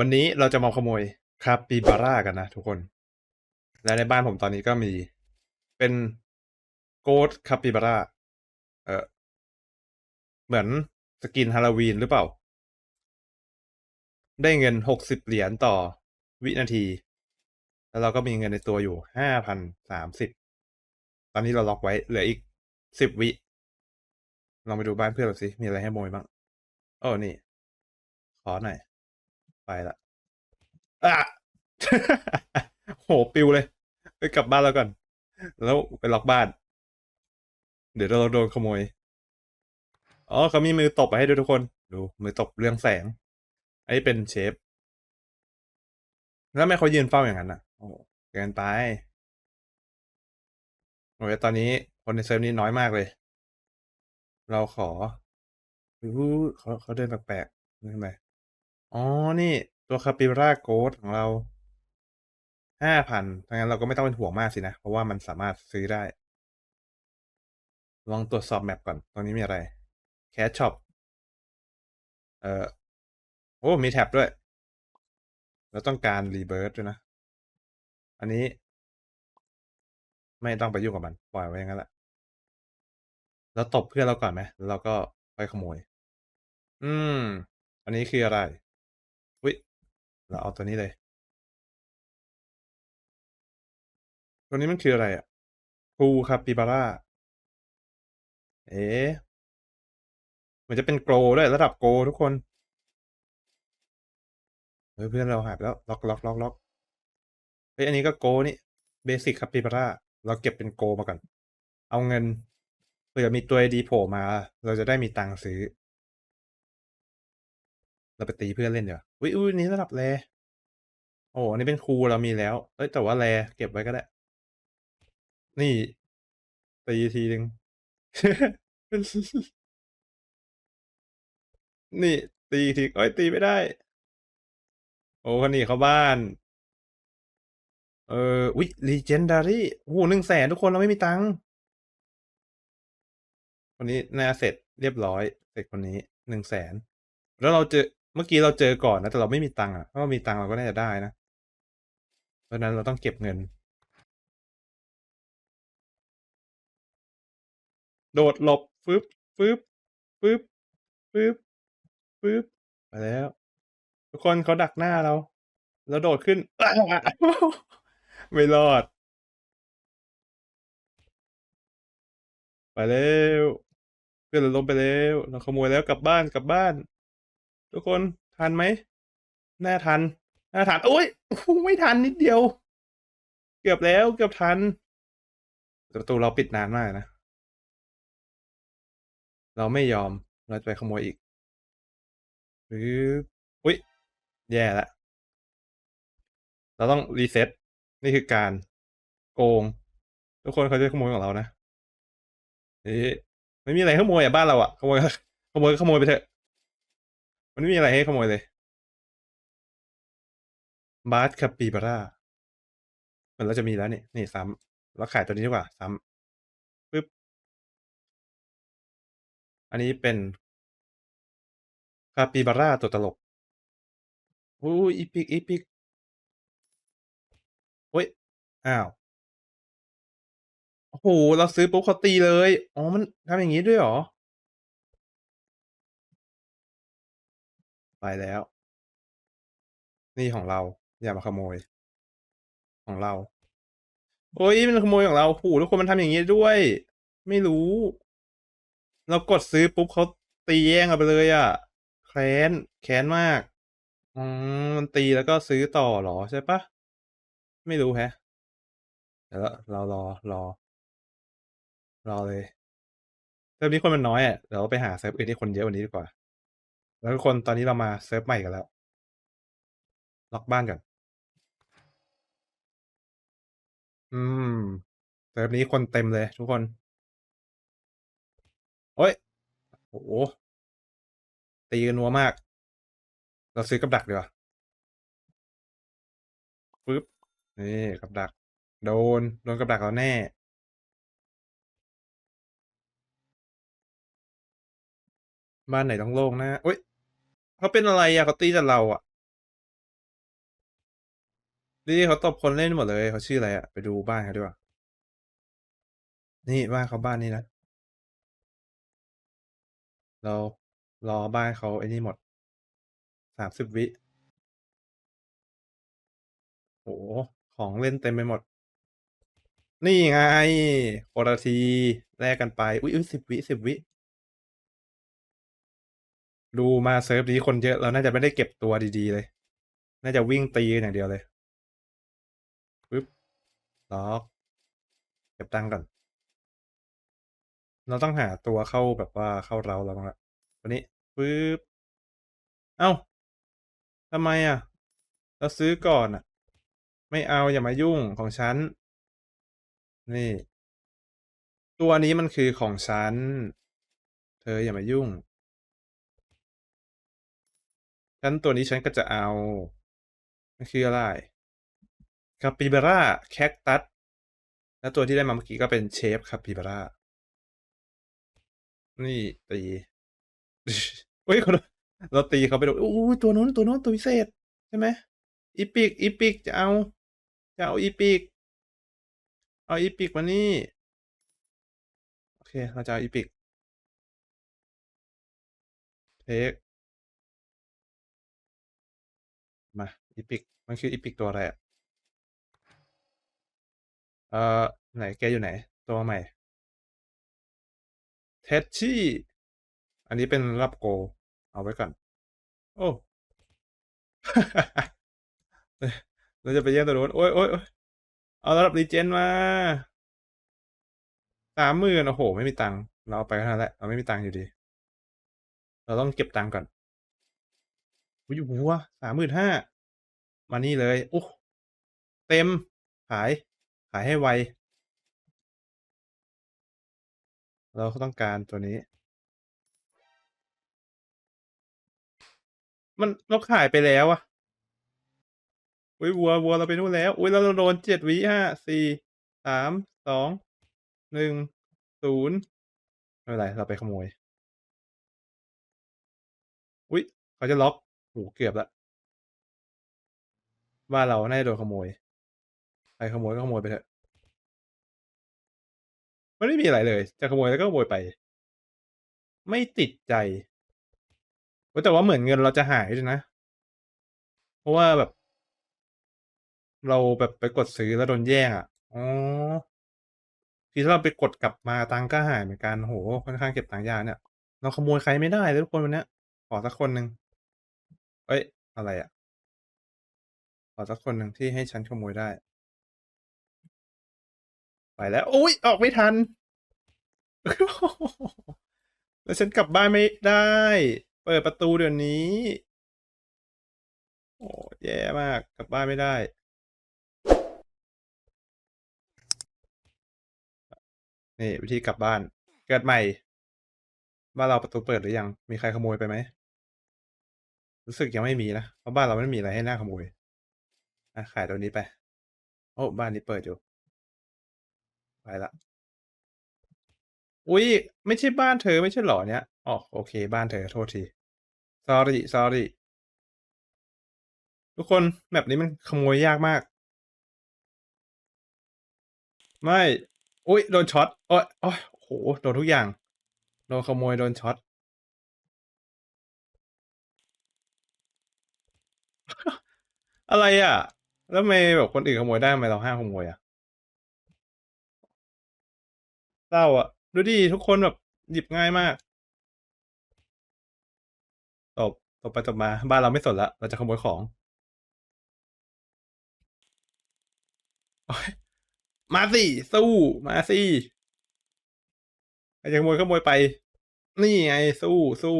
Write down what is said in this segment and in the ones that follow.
วันนี้เราจะมาขโมยคาปิบาร่ากันนะทุกคน และในบ้านผมตอนนี้ก็มี เป็นโกดคาปิบาร่าเออเหมือนสกินฮาโลวีนหรือเปล่า ได้เงินหกสิบเหรียญต่อวินาที แล้วเราก็มีเงินในตัวอยู่ห้าพันสามสิบตอนนี้เราล็อกไว้เหลืออีกสิบวิลองไปดูบ้านเพื่อนเราสิ มีอะไรให้โมยบ้างโอ้นี่ ขอหน่อย ไปละอะ โหปิวเลย ไปกลับบ้านแล้วก่อน แล้วไปล็อกบ้าน เดี๋ยวเราโดนขโมย อ๋อเขามีมือตบมาให้ด้วยทุกคน ดู มือตบเรื่องแสง อันนี้เป็นเชฟ แล้วไม่เขายืนเฝ้าอย่างนั้นอะ โอ้เกินไป โอ้ยตอนนี้คนในเซิร์ฟนี้น้อยมากเลย เราขออู้เขาเขาเดินแปลกๆนี่ทำไม อ๋อ นี่ตัวคาปิบร่าโกดของเราห้าพันถ้างั้นเราก็ไม่ต้องเป็นห่วงมากสินะ เพราะว่ามันสามารถซื้อได้ ลองตรวจสอบแมปก่อน ตรงนี้มีอะไร แคชช็อป เอ่อ โอ้ มีแท็บด้วยเราต้องการรีเบิร์ด้วยนะ อันนี้ ไม่ต้องไปยุ่งกับมัน ปล่อยไว้อย่างนั้นแหละ แล้วตบเพื่อนเราก่อนไหมแล้วเราก็ไปขโมย อืม อันนี้คืออะไร เราเอาตัวนี้เลย ตัวนี้มันคืออะไรอะปูคาปิบาร่า เอ๊เหมือนจะเป็นโกลด้วยระดับโกลทุกคนเฮ้ยเพื่อนเราหายไปแล้ว ล็อกล็อกล็อกล็อกเฮ้ยอันนี้ก็โกลนี่เบสิกคาปิบาร่า เราเก็บเป็นโกลมาก่อน เอาเงินเผื่อมีตัวดีโผล่มา เราจะได้มีตังค์ซื้อ เราไปตีเพื่อนเล่นเดี๋ยวาอุ้ยอุ้ยนี่ระดับแรโอ้อันนี้เป็นครูเรามีแล้ว เอ้ยแต่ว่าแรเก็บไว้ก็ได้ นี่ ตีทีหนึ่งนี่ ตีทีเอ้ยตีไม่ได้ โอ้คนนี้เขาบ้าน เออวิ legendary โอ้โหหนึ่งแสนทุกคนเราไม่มีตังค์คนนี้น่าเสร็จเรียบร้อย เสร็จคนนี้หนึ่งแสนแล้วเราเจอ เมื่อกี้เราเจอก่อนนะ แต่เราไม่มีตังค์อะถ้าเรามีตังค์เราก็น่าจะได้นะ เพราะฉะนั้นเราต้องเก็บเงิน โดดหลบฟึบฟึบฟึบฟึบฟึบไปแล้ว ทุกคนเขาดักหน้าเรา แล้วโดดขึ้น ไม่รอด ไปแล้ว เพื่อนเราลงไปแล้ว เราขโมยแล้วกลับบ้านกลับบ้าน ทุกคนทันไหมน่าทันน่าทันโอ้ยไม่ทันนิดเดียว เกือบแล้วเกือบทันประตูเราปิดนานมากนะ เราไม่ยอมเราจะไปขโมยอีก หรืออุ๊ยแย่ละเราต้องรีเซ็ตนี่คือการโกง ทุกคนเขาจะขโมยของเรานะเอ๊ะไม่มีอะไรขโมยอะบ้านเราอะขโมยขโมยขโมยไปเถอะ มันไม่มีอะไรให้ขโมยเลย บาร์สคาปิบาร่าเหมือนเราจะมีแล้วนี่นี่ซ้ำเราขายตัวนี้ดีกว่า ซ้ำปึ๊บ อันนี้เป็นคาปิบาร่าตัวตลกโอ้ยอีพิกอีพิกโอ้ย อ้าว โอ้โห เราซื้อปุ๊บเขาตีเลย อ๋อ มันทำอย่างนี้ด้วยเหรอ ไปแล้ว นี่ของเรา อย่ามาขโมย ของเรา โอ้ยมันขโมยของเราโอ้โหทุกคนมันทำอย่างนี้ด้วย ไม่รู้ เรากดซื้อปุ๊บเขาตีแย่งเอาไปเลยอะ่ะ แค้น แค้นมาก อืมมันตีแล้วก็ซื้อต่อเหรอใช่ปะ ไม่รู้แฮะ เดี๋ยวเรารอรอ รอเลยเซิร์ฟนี้คนมันน้อยอะ เดี๋ยวเราไปหาเซิร์ฟอื่นที่คนเยอะกว่านี้ดีกว่า แล้วทุกคนตอนนี้เรามาเซิร์ฟใหม่กันแล้ว ล็อกบ้านก่อนอืมเซิร์ฟนี้คนเต็มเลยทุกคน โอ้ยโอ้โหตีกันนัวมาก เราซื้อกับดักดีกว่าปึ๊บนี่กับดัก โดน โดนกับดักเราแน่ บ้านไหนต้องโล่งนะโอ้ย เขาเป็นอะไรอะเขาตีแต่เราอะนี่เขาตบคนเล่นหมดเลยเขาชื่ออะไรอะไปดูบ้านเขาดีกว่า นี่บ้านเขาบ้านนี้นะ เรารอบ้านเขาไอ้นี่หมดสามสิบวิโอ้โหของเล่นเต็มไปหมด นี่ไงโคนละทีแลกกันไป อุ้ยอุ้ยสิบวิสิบวิ ดูมาเซิร์ฟนี้คนเยอะเราน่าจะไม่ได้เก็บตัวดีๆเลย น่าจะวิ่งตีอย่างเดียวเลยปึ๊บล็อกเก็บตังก่อน เราต้องหาตัวเข้าแบบว่าเข้าเราแล้วบ้งละวันนี้ปึ๊บเอ้าทำไมอะ เราซื้อก่อนอะ ไม่เอาอย่ามายุ่งของฉัน นี่ ตัวนี้มันคือของฉัน เธออย่ามายุ่ง ฉันตัวนี้ฉันก็จะเอาคืออะไรคาปิบาร่าแคคตัสแล้วตัวที่ได้มาเมื่อกี้ก็เป็นเชฟคาปิบาร่านี่ตีเฮ้ยเราตีเขาไปโดนโอ้ยตัวนู้นตัวนู้นตัวพิเศษ ใช่ไหมอีปิกอีปิกจะเอาจะเอาอีปิกเอาอีปิกมานี่ โอเค เราจะเอาอีปิกเทค มาอีพิกมันคืออีพิกตัวอะไรอะ เอ่อ ไหนแกอยู่ไหน ตัวใหม่ เทชชี่ อันนี้เป็นรับโก เอาไว้ก่อน โอ้เราจะไปแย่งตัวนู้นโอ้ยโอ้ยโอ้ยเอาระดับรีเจนมาสามหมื่นโอ้โห ไม่มีตังค์เราเอาไปเท่านั้นแหละเราไม่มีตังค์อยู่ดี เราต้องเก็บตังค์ก่อน อุ้ยหัวสามหมื่นห้ามานี่เลยโอ้เต็ม ขาย ขายให้ไว เราก็ต้องการตัวนี้ มันเราขายไปแล้วอะอุ้ยวัววัวเราไปนู่นแล้ว อุ้ยเราโดนเจ็ดวิห้าสี่สามสองหนึ่งศูนย์ไม่เป็นไร เราไปขโมย อุ้ยเขาจะล็อก หเกือบละว่าเราน่าจะโดนขโมยใครขโมยก็ขโมยไปเถอะมันไม่มีอะไรเลย จะขโมยแล้วก็ขโมยไป ไม่ติดใจแต่ว่าเหมือนเงินเราจะหายด้วยนะ เพราะว่าแบบ เราแบบไปกดซื้อแล้วโดนแย่งอะอ๋อทีถ้าเราไปกดกลับมาตังค์ก็หายเหมือนกันโหค่อนข้างเก็บตังค์ยากเนี่ย เราขโมยใครไม่ได้เลยทุกคนวันนี้ขอสักคนหนึ่ง เอ้ย อะไรอะ ขอสักคนหนึ่งที่ให้ฉันขโมยได้ ไปแล้ว อุ๊ย ออกไม่ทัน แล้วฉันกลับบ้านไม่ได้ เปิดประตูเดี๋ยวนี้ โอ้แย่มาก กลับบ้านไม่ได้ นี่ วิธีกลับบ้าน เกิดใหม่ บ้านเราประตูเปิดหรือยัง มีใครขโมยไปไหม รู้สึกยังไม่มีนะเพราะบ้านเราไม่มีอะไรให้น่าขโมยอะขายตัวนี้ไป โอ้บ้านนี้เปิดอยู่ ไปละ อุ๊ยไม่ใช่บ้านเธอไม่ใช่หรอเนี่ยอ๋อโอเค บ้านเธอโทษที sorry sorry ทุกคน map นี้มันขโมยยากมาก ไม่ อุ๊ยโดนช็อตโอ๊ยโอ๊ยโอ้โฮโดนทุกอย่าง โดนขโมยโดนช็อต อะไรอะ แล้วทำไมแบบคนอื่นขโมยได้ทำไมเราห้ามขโมยอะเศร้าอะดูดิทุกคนแบบหยิบง่ายมากตบตบไปตบมาบ้านเราไม่สนล้วเราจะขโมยของโอ๊ยมาสิ สู้ มาสิใครจะขโมยขโมยไป นี่ไงสู้สู้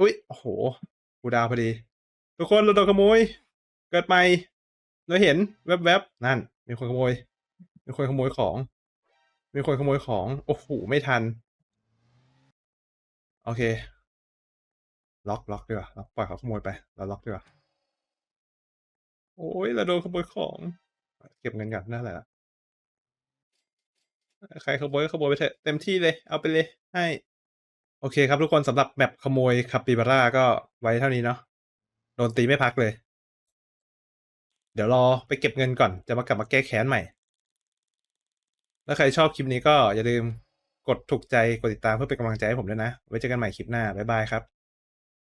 อุ๊ย โอ้โฮคูดาวพอดี ทุกคนเราโดนขโมย เกิดใหม่เราเห็นแวบๆนั่น มีคนขโมย มีคนขโมยของ มีคนขโมยของ โอ้โฮไม่ทัน โอเค ล็อกล็อกดีกว่าล็อกปล่อยเขาขโมยไป เราล็อกดีกว่า โอ๊ยเราโดนขโมยของ เก็บเงินก่อนได้เท่าไรล้วใครขโมยก็ขโมยไปเถอะเต็มที่เลย เอาไปเลย ให้ โอเคครับทุกคนสำหรับ map ขโมย Capybara ก็ไว้เท่านี้เนาะ โดนตีไม่พักเลย เดี๋ยวรอไปเก็บเงินก่อนจะมากลับมาแก้แค้นใหม่ แล้วใครชอบคลิปนี้ก็อย่าลืมกดถูกใจกดติดตามเพื่อเป็นกำลังใจให้ผมด้วยนะ ไว้เจอกันใหม่คลิปหน้า บ๊ายบายครับ